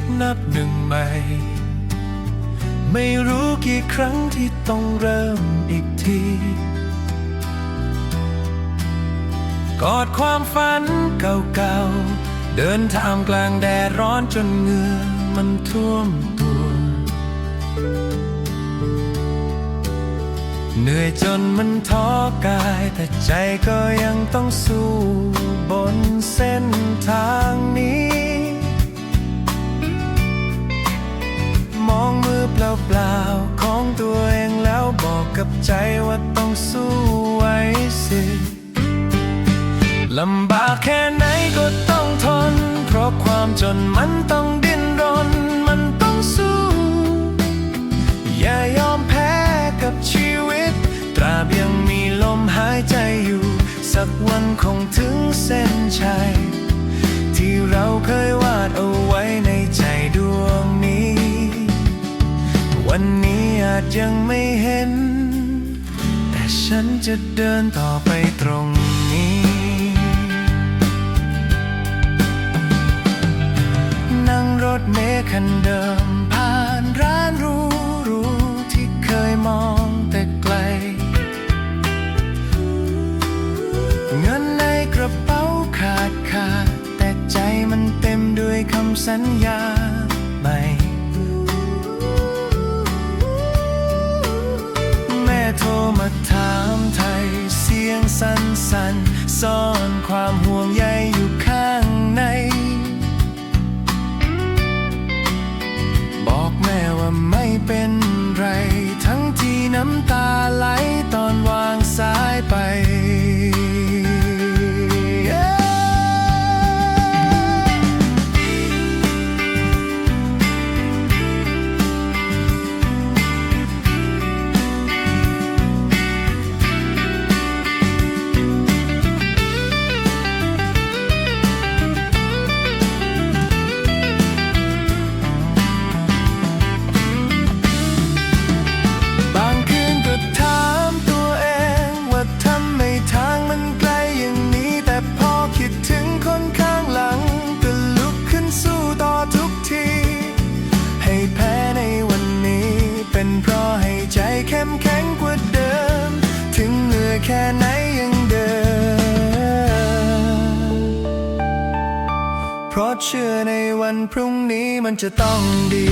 ตนับหนึ่งใหม่ ไม่รู้กี่ครั้งที่ต้องเริ่มอีกที กอดความฝันเก่าๆ เดินทางกลางแดดร้อนจนเหงื่อมันท่วมตัว เหนื่อยจนมันท้อกาย แต่ใจก็ยังต้องสู้บนเส้นทาง สู้ไว้สิลำบากแค่ไหนก็ต้องทน เพราะความจนมันต้องดิ้นรน มันต้องสู้ อย่ายอมแพ้กับชีวิต ตราบยังมีลมหายใจอยู่ สักวันคงถึงเส้นชัย ที่เราเคยวาดเอา ฉันจะเดินต่อไปตรงนี้ นั่งรถเมล์คันเดิม ผ่านร้านรู้รู้ที่เคยมองแต่ไกล เงินในกระเป๋าขาดขาด แต่ใจมันเต็มด้วยคำสัญญาใหม่ ถามไทยเสียงสั้นๆซ่อนความห่วงใย แค่ไหนยังเดิน เพราะเชื่อในวันพรุ่งนี้มันจะต้องดี